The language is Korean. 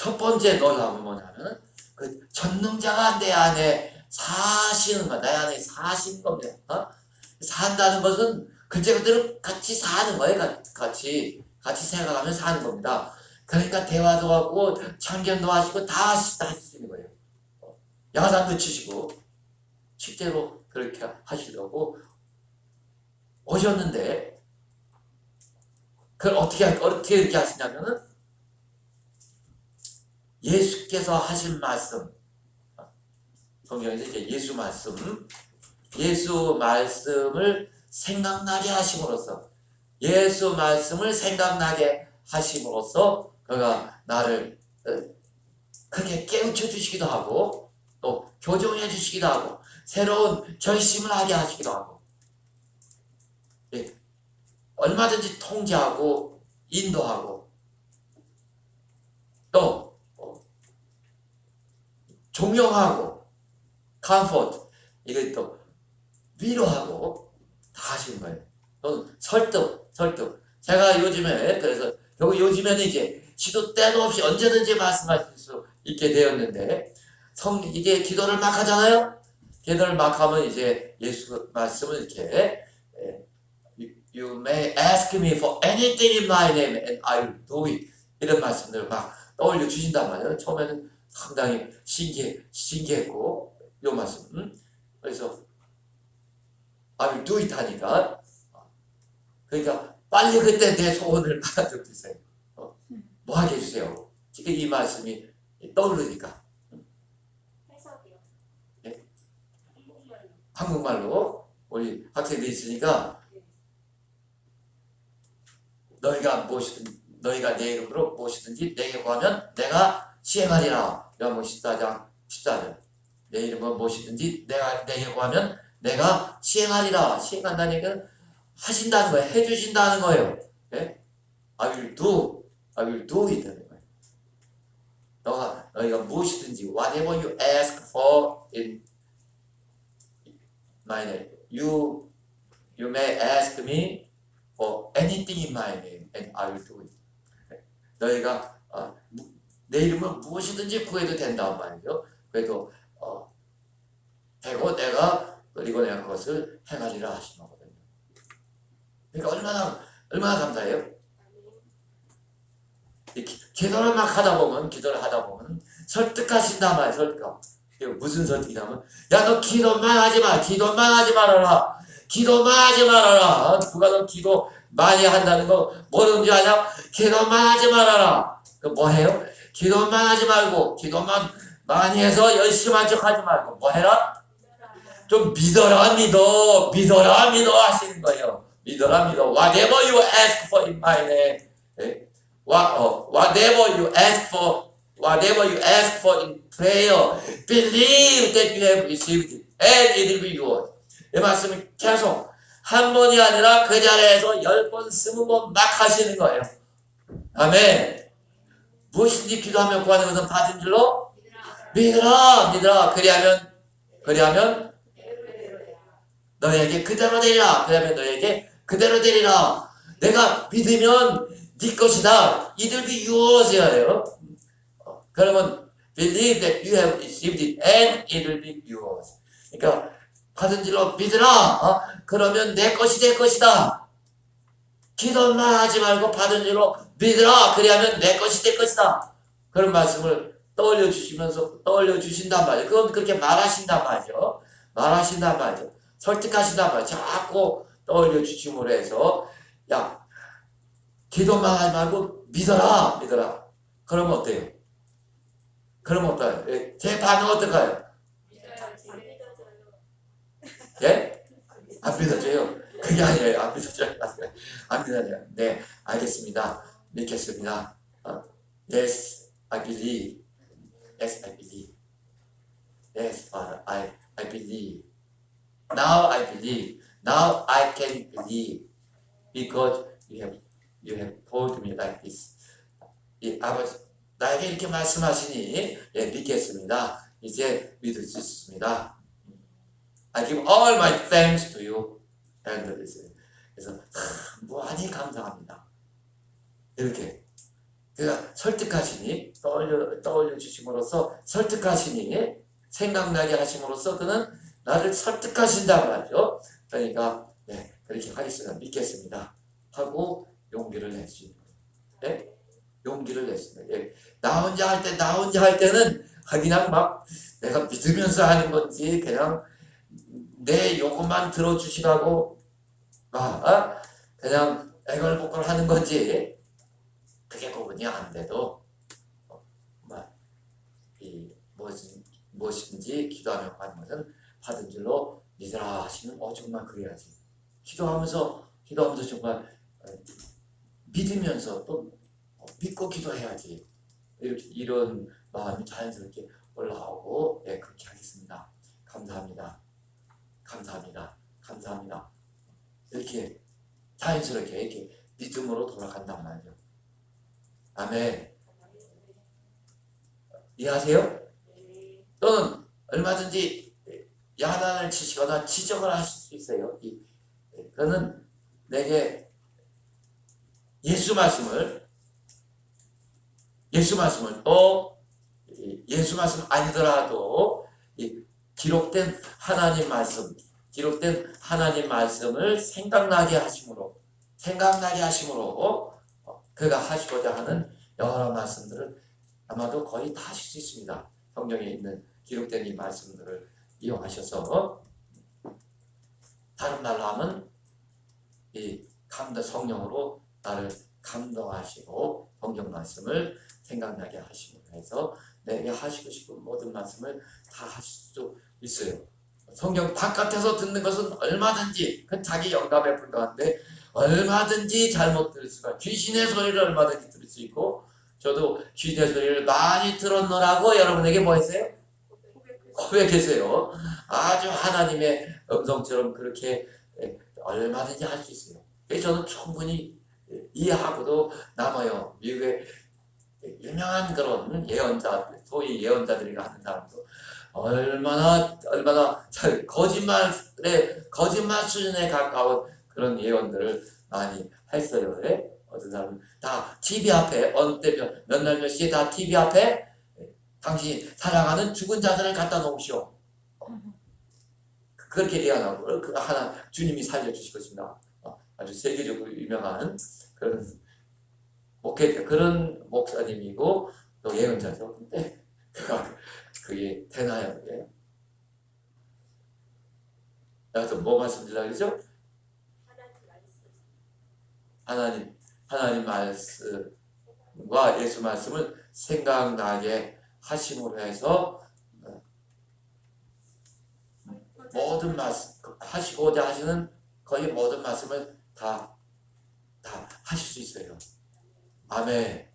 첫 번째 놀라움은 뭐냐면 그 전능자가 내 안에 사시는 거, 내 안에 사신 겁니다. 어? 산다는 것은 그때 그대로 같이 사는 거예요. 가- 같이 같이 생각하면 사는 겁니다. 그러니까 대화도 하고 참견도 하시고 다 하시- 다 하시는 거예요. 어, 야단도 치시고 실제로 그렇게 하시려고 오셨는데 그걸 어떻게 할- 어떻게 이렇게 하시냐면은 예수께서 하신 말씀. 성경에서 이제 예수 말씀. 예수 말씀을 생각나게 하심으로써 예수 말씀을 생각나게 하심으로써 그가 나를 어, 크게 깨우쳐 주시기도 하고 또 교정해 주시기도 하고 새로운 결심을 하게 하시기도 하고 예, 얼마든지 통제하고 인도하고 또 어, 종용하고 컴포트 이걸 또 위로하고 다 하시는 거예요. 또 설득, 설득. 제가 요즘에 그래서 요 요즘에는 이제 시도 때도 없이 언제든지 말씀하실 수 있게 되었는데 성 이게 기도를 막 하잖아요. 기도를 막 하면 이제 예수 말씀을 이렇게 예, you, may ask me for anything in my name and I will do it 이런 말씀들을 막 떠올려 주신단 말이에요. 처음에는 상당히 신기해 신기했고 이 말씀. 음? 그래서 it 하니까 그러니까 빨리 그때 내 소원을 받아줘 주세요. 어, 뭐 하게 해주세요. 지금 이 말씀이 떠오르니까 해석이요. 예? 한국말로. 한국말로 우리 학생들이 있으니까 너희가 무엇이든 너희가 내 이름으로 무엇이든지 내게 구하면 내가 시행하리라. 요한복음 14장 14절 내 이름으로 무엇이든지 내가 내게 구하면 내가 시행하리라. 시행한다는 얘기는 하신다는 거예요. 해주신다는 거예요. 예? I will do, I will do it. 너가 너희가 무엇이든지 whatever you ask for in my name, you you may ask me for anything in my name, and I will do it. 너희가 어, 무- 내 이름을 무엇이든지 구해도 된다는 말이죠. 그래도 어, 되고 내가 그리고 내가 그것을 행하리라 하신 거거든요. 그러니까 얼마나 얼마나 감사해요. 기도를 막 하다 보면 기도를 하다 보면 설득하신단 말이에요. 설득. 무슨 설득이냐면 야 너 기도만 하지 마. 기도만 하지 말아라. 기도만 하지 말아라. 누가 너 기도 많이 한다는 거줄 아냐? 기도만 하지 말아라. 그 뭐 해요? 기도만 하지 말고 기도만 많이 해서 열심히 한 척 하지 말고 뭐 해라? 좀 믿어라 믿어 믿어라 믿어 하시는 거예요. 믿어라 믿어. Whatever you ask for in my name. 예? What, 어, whatever you ask for, whatever you ask for in prayer, believe that you have received it, and it will be yours. 이 말씀이 계속 한 번이 아니라 그 자리에서 열 번, 스무 번 막 하시는 거예요. 아멘. 무엇인지 기도하며 구하는 것은 받은 줄로 믿으라, 믿으라. 그리하면, 그리하면 너에게 그대로 되리라. 그러면 너에게 그대로 되리라. 내가 믿으면 네 것이다. Will be yours야 돼요. 어, 그러면 believe that you have received it and it will be yours. 그러니까 받은 줄로 믿으라. 어? 그러면 내 것이 될 것이다. 기도만 하지 말고 받은 줄로 믿으라. 그리하면 내 것이 될 것이다. 그런 말씀을 떠올려 주시면서 떠올려 주신단 말이에요. 그건 그렇게 말하신단 말이죠. 말하신단 말이죠. 설득하신단 말이죠. 자꾸 떠올려 주심으로 해서 야 기도만 하지 말고 믿어라 믿어라. 그러면 어때요? 그러면 어때요? 예, 제 반응 어떨까요? 예? 안 믿어져요. 그게 아니에요. 안 믿어져요. 안 믿어져요. 네, 알겠습니다. 믿겠습니다. 어, yes, I believe. Yes, I believe. Yes, Father, I, I believe. Now I believe. Now I can believe. Because you have, you have told me like this. 이 아버지, 나에게 이렇게 말씀하시니, 예, 믿겠습니다. 이제 믿을 수 있습니다. I give all my thanks to you. and this. 그래서 참 무한히 감사합니다. 이렇게 그가 설득하시니 떠올려 떠올려 주심으로써 설득하시니 생각나게 하심으로써 그는 나를 설득하신다 말이죠. 그러니까 네 그렇게 하겠습니다. 믿겠습니다. 하고 용기를 냈습니다. 네? 용기를 냈습니다. 예. 나 혼자 할 때, 나 혼자 할 때는 그냥 막 내가 믿으면서 하는 건지 그냥 내 요것만 들어주시라고 막 어? 그냥 애걸복걸 하는 건지. 그게 구분이 안 돼도. 어, 막이 무엇인, 무엇인지 기도하며 받는 것은 받은 줄로 믿으라 하시는 어 정말 그래야지. 기도하면서 기도하면서 정말 어, 믿으면서 또 어, 믿고 기도해야지. 이렇게 이런 마음이 자연스럽게 올라오고 예 그렇게 하겠습니다. 감사합니다. 감사합니다. 감사합니다 이렇게 자연스럽게 이렇게 믿음으로 돌아간단 말이죠 아멘. 이해하세요? 또는 얼마든지 야단을 치시거나 지적을 하실 수 있어요. 이, 예, 그거는 내게 예수 말씀을 예수 말씀을 또이 예수 말씀 아니더라도 이 기록된 하나님 말씀 기록된 하나님 말씀을 생각나게 하심으로 생각나게 하심으로 어, 그가 하시고자 하는 여러 말씀들을 아마도 거의 다 하실 수 있습니다. 성경에 있는 기록된 이 말씀들을 이용하셔서 다른 말로 하면 이 감동 성령으로 나를 감동하시고 성경 말씀을 생각나게 하심으로 해서 내게 하시고 싶은 모든 말씀을 다 하실 수 있어요. 성경 바깥에서 듣는 것은 얼마든지 그 자기 영감에 불과한데 얼마든지 잘못 들을 수가 귀신의 소리를 얼마든지 들을 수 있고 저도 귀신의 소리를 많이 들었노라고 여러분에게 뭐 했어요? 고백했어요. 아주 하나님의 음성처럼 그렇게 예, 얼마든지 할 수 있어요. 저는 충분히 예, 이해하고도 남아요. 미국의 유명한 그런 예언자, 소위 예언자들이라 하는 사람도 얼마나 얼마나 잘 거짓말에 거짓말 수준에 가까운 그런 예언들을 많이 했어요. 예? 어떤 사람은 다 TV 앞에 어느 때몇 날 몇 시에 다 TV 앞에 예, 당신 사랑하는 죽은 자들을 갖다 놓으시오. 그렇게 예언하고 그 하나 주님이 살려주실 것입니다. 어, 아주 세계적으로 유명한 그런 목회 그런 목사님이고 또 예언자죠. 근데 그가 그게 되나요? 예? 여하튼 뭐 말씀드리려고 그러죠? 하나님 하나님 말씀과 예수 말씀을 생각나게 하심으로 해서 모든 말씀 하시고자 하시는 거의 모든 말씀을 다 다 하실 수 있어요. 아멘.